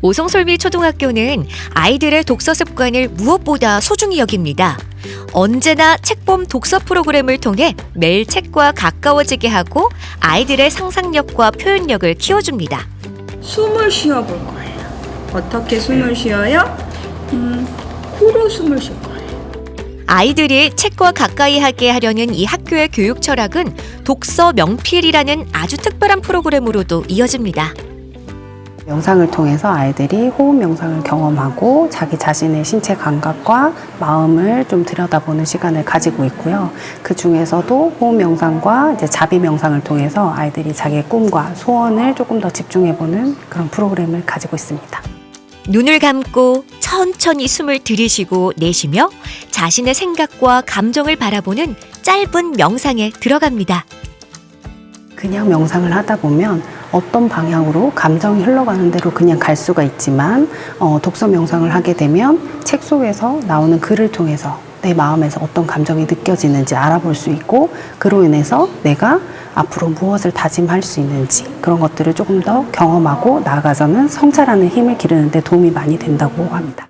오송솔미 초등학교는 아이들의 독서 습관을 무엇보다 소중히 여깁니다. 언제나 책봄 독서 프로그램을 통해 매일 책과 가까워지게 하고 아이들의 상상력과 표현력을 키워줍니다. 숨을 쉬어 볼 거예요. 어떻게 숨을 쉬어요? 음, 코로 숨을 쉴 거예요. 아이들이 책과 가까이 하게 하려는 이 학교의 교육 철학은 독서 명필이라는 아주 특별한 프로그램으로도 이어집니다. 영상을 통해서 아이들이 호흡 명상을 경험하고 자기 자신의 신체 감각과 마음을 좀 들여다보는 시간을 가지고 있고요. 그 중에서도 호흡 명상과 이제 자비 명상을 통해서 아이들이 자기의 꿈과 소원을 조금 더 집중해보는 그런 프로그램을 가지고 있습니다. 눈을 감고 천천히 숨을 들이쉬고 내쉬며 자신의 생각과 감정을 바라보는 짧은 명상에 들어갑니다. 그냥 명상을 하다 보면 어떤 방향으로 감정이 흘러가는 대로 그냥 갈 수가 있지만 어, 독서 명상을 하게 되면 책 속에서 나오는 글을 통해서 내 마음에서 어떤 감정이 느껴지는지 알아볼 수 있고 그로 인해서 내가 앞으로 무엇을 다짐할 수 있는지 그런 것들을 조금 더 경험하고 나아가서는 성찰하는 힘을 기르는 데 도움이 많이 된다고 합니다.